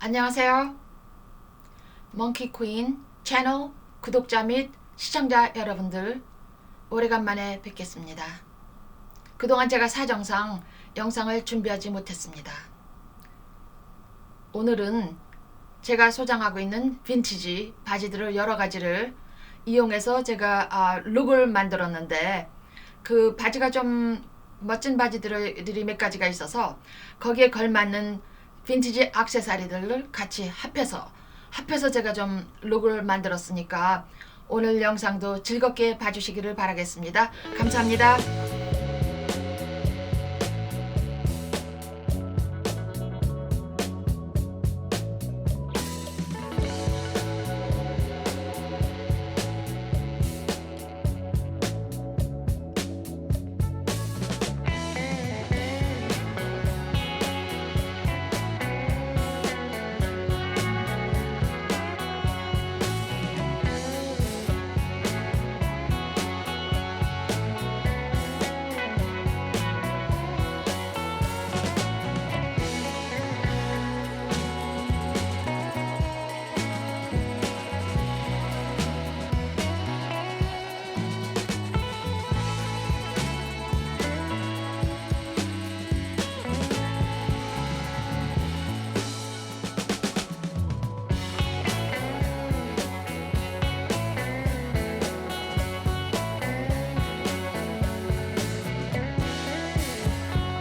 안녕하세요. 몽키 퀸 채널 구독자 및 시청자 여러분들 오래간만에 뵙겠습니다. 그동안 제가 사정상 영상을 준비하지 못했습니다. 오늘은 제가 소장하고 있는 빈티지 바지들을 여러 가지를 이용해서 제가 아, 룩을 만들었는데 그 바지가 좀 멋진 바지들이 몇 가지가 있어서 거기에 걸맞는 빈티지 액세서리들을 같이 합해서 합해서 제가 좀 룩을 만들었으니까 오늘 영상도 즐겁게 봐주시기를 바라겠습니다. 감사합니다.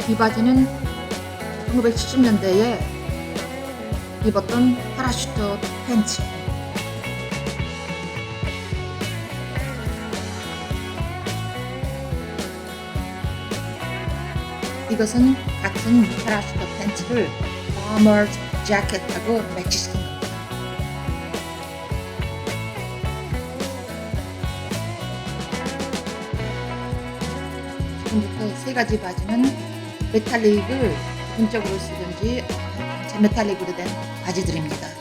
이 바지는 1970년대에 입었던 파라슈트 팬츠. 이것은 같은 파라슈트 팬츠를 버머 자켓하고 매치시킨 겁니다. 지금부터 세 가지 바지는 메탈릭을 기본적으로 쓰든지 제 메탈릭으로 된 바지들입니다.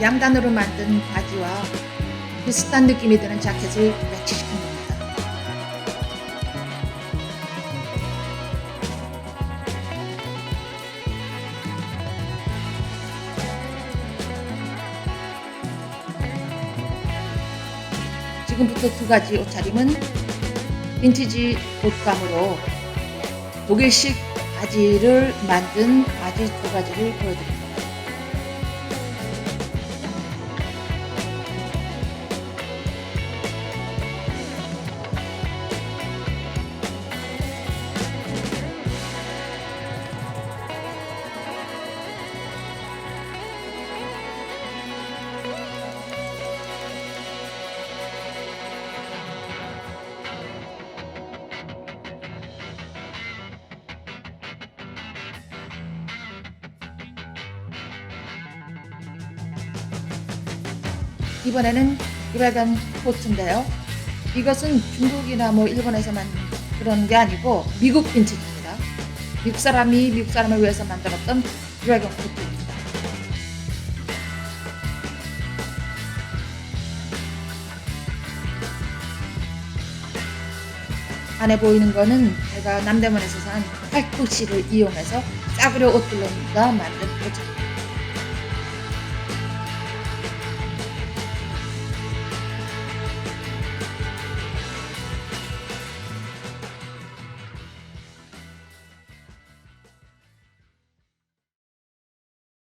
양단으로 만든 바지와 비슷한 느낌이 드는 자켓을 매치시킨 겁니다. 지금부터 두 가지 옷차림은 빈티지 옷감으로 독일식 바지를 만든 바지 두 가지를 보여드립니다. 이번에는 드래곤 코트인데요. 이것은 중국이나 뭐 일본에서만 그런 게 아니고 미국 빈티지입니다. 미국 사람이 미국 사람을 위해서 만들었던 드래곤 코트입니다. 안에 보이는 거는 제가 남대문에서 산 팔토시를 이용해서 싸구려 옷들로가 만든 옷입니다.